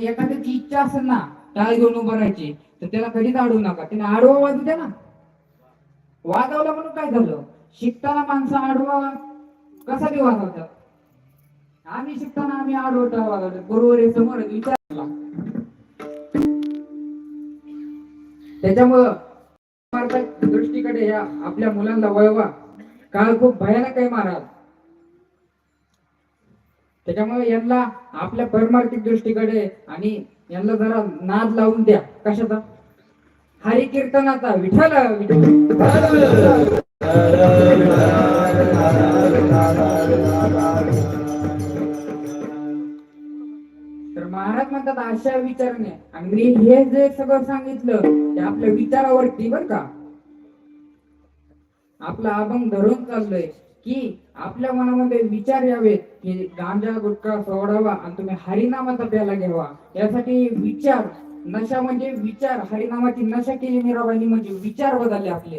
एखाद्याची इच्छा असेल ना टाळ घेऊन उभं राहायची तर त्याला कधीच अडवू नका. त्याने आडवा वाजू द्या ना. वाजवलं म्हणून काय झालं? शिकताना माणसं आडवा कसा बी वाजवतात आम्ही शिकताना आम्ही आडवटा वाजवतो बरोबर आहे समोर विचारला. त्याच्यामुळं दृष्टीकडे या आपल्या मुलांना वळवा. काळ खूप भयानक आहे महाराज. त्याच्यामुळे यांना आपल्या परमार्थिक दृष्टीकडे आणि यांना जरा नाद लावून द्या. कशाचा? हरी कीर्तनाचा विठ्ठल विठ्ठल. तर महाराज म्हणतात अशा विचारणे. आणि मी हे जे सगळं सांगितलं ते आपल्या विचारावरती बर का? आपला अभंग धरून चाललोय. की आपल्या मनामध्ये विचार यावेत की गांजा गुटखा सोडावा आणि तुम्ही हरिनामाचा प्याला घ्यावा. यासाठी विचार नशा म्हणजे विचार हरिनामाची नशा केली मीराबाईंनी म्हणजे विचार बदलले आपले.